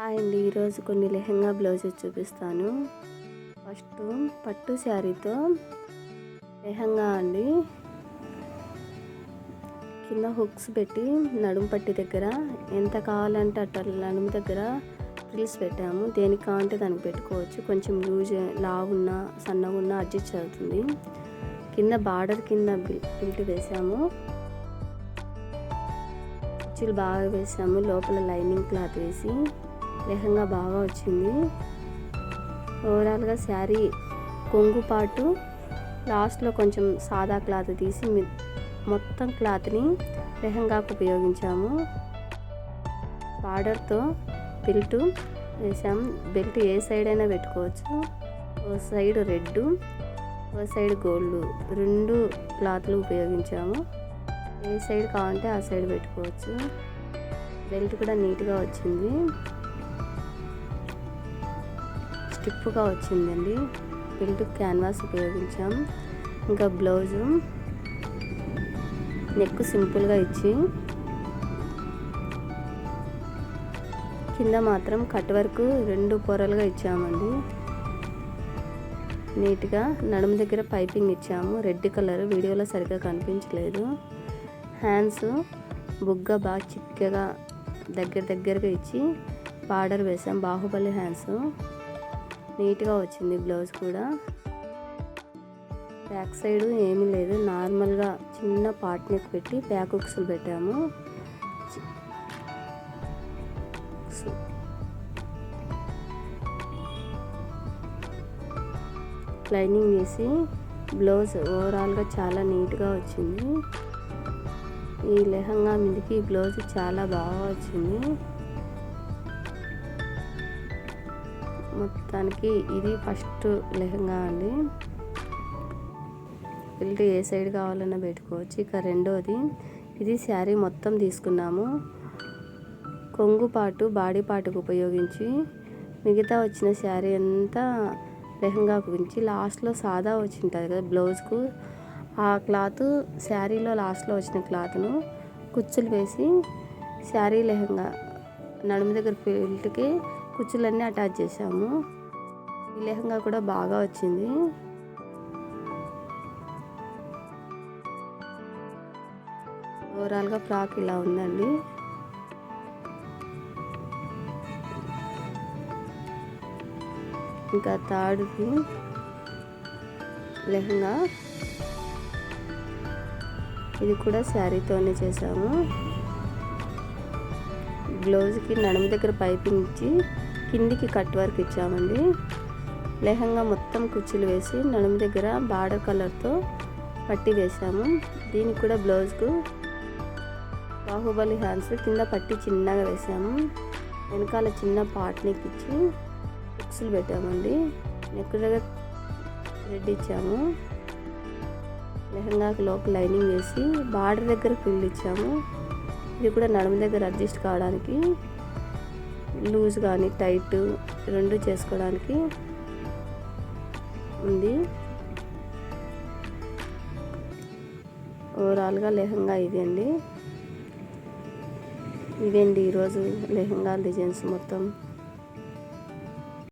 Hi అండి. ఈరోజు కొన్ని లెహంగా బ్లౌజెస్ చూపిస్తాను. ఫస్ట్ పట్టు శారీతో లెహంగా అండి. కింద హుక్స్ పెట్టి నడుము పట్టి దగ్గర ఎంత కావాలంటే అట్ట నడుము దగ్గర ఫ్రిల్స్ పెట్టాము. దేనికి కావాలంటే దానికి పెట్టుకోవచ్చు. కొంచెం లూజ్ ఉన్న సన్నగా ఉన్నా అడ్జస్ట్ అవుతుంది. కింద బార్డర్ కింద బిల్ట్ వేసాము. కుర్చీలు బాగా వేసాము. లోపల లైనింగ్ క్లాత్ వేసి లెహంగా బాగా వచ్చింది. ఓవరాల్గా శారీ కొంగు పాటు లాస్ట్లో కొంచెం సాదా క్లాత్ తీసి మొత్తం క్లాత్ని లెహంగాకు ఉపయోగించాము. బార్డర్తో బెల్ట్ వేసాము. బెల్ట్ ఏ సైడ్ అయినా పెట్టుకోవచ్చు. ఓ సైడ్ రెడ్ ఓ సైడ్ గోల్డ్ రెండు క్లాత్లు ఉపయోగించాము. ఏ సైడ్ కావాలంటే ఆ సైడ్ పెట్టుకోవచ్చు. బెల్ట్ కూడా నీట్గా వచ్చింది. స్టిప్గా వచ్చిందండి. బెల్ట్ క్యాన్వాస్ ఉపయోగించాం. ఇంకా బ్లౌజు నెక్ సింపుల్గా ఇచ్చి కింద మాత్రం కట్ వర్క్ రెండు పొరలుగా ఇచ్చామండి. నీట్గా నడుము దగ్గర పైపింగ్ ఇచ్చాము. రెడ్ కలర్ వీడియోలో సరిగ్గా కనిపించలేదు. హ్యాండ్స్ బుగ్గ బాగా చిక్కగా దగ్గర దగ్గరగా ఇచ్చి బార్డర్ వేసాం. బాహుబలి హ్యాండ్స్. నీట్గా వచ్చింది బ్లౌజ్ కూడా. బ్యాక్ సైడ్ ఏమీ లేదు. నార్మల్గా చిన్న పార్ట్ నెక్ పెట్టి బ్యాక్ ఉక్సులు పెట్టాము. లైనింగ్ వేసి బ్లౌజ్ ఓవరాల్గా చాలా నీట్గా వచ్చింది. ఈ లెహంగా మీదకి బ్లౌజ్ చాలా బాగా వచ్చింది. మొత్తానికి ఇది ఫస్ట్ లెహంగా అండి. బెల్ట్ ఏ సైడ్ కావాలన్నా పెట్టుకోవచ్చు. ఇక రెండోది ఇది శారీ మొత్తం తీసుకున్నాము. కొంగు పాటు బాడీ పాటుకు ఉపయోగించి మిగతా వచ్చిన శారీ అంతా లెహంగా గురించి. లాస్ట్లో సాదా వచ్చింటుంది కదా బ్లౌజ్కు. ఆ క్లాత్ శారీలో లాస్ట్లో వచ్చిన క్లాత్ను కుచ్చులు వేసి శారీ లెహంగా నడుము దగ్గర ఫిల్ట్కి కుచ్చులన్నీ అటాచ్ చేసాము ఈ లెహంగా కూడా బాగా వచ్చింది. ఓవరాల్గా ఫ్రాక్ ఇలా ఉందండి. ఇంకా తాడుకి లెహంగా. ఇది కూడా శారీతోనే చేసాము బ్లౌజ్కి నడుము దగ్గర పైపింగ్ ఇచ్చి కిందికి కట్ వర్క్ ఇచ్చామండి. లెహంగా మొత్తం కుచ్చులు వేసి నడుము దగ్గర బార్డర్ కలర్తో పట్టి వేసాము దీనికి కూడా బ్లౌజ్కు బాహుబలి హ్యాండ్స్ కింద పట్టి చిన్నగా వేసాము వెనకాల చిన్న పార్ట్ ఇచ్చి బుక్స్లు పెట్టామండి. నెక్ దగ్గర రెడ్ ఇచ్చాము. లెహంగాకి లోపల లైనింగ్ వేసి బార్డర్ దగ్గర ఫిల్ ఇచ్చాము. ఇది కూడా నడుము దగ్గర అడ్జస్ట్ కావడానికి లూజ్ కానీ టైట్ రెండు చేసుకోవడానికి ఉంది. ఓవరాల్గా లెహంగా ఇది అండి. ఇదండి ఈరోజు లెహంగా డిజైన్స్ మొత్తం.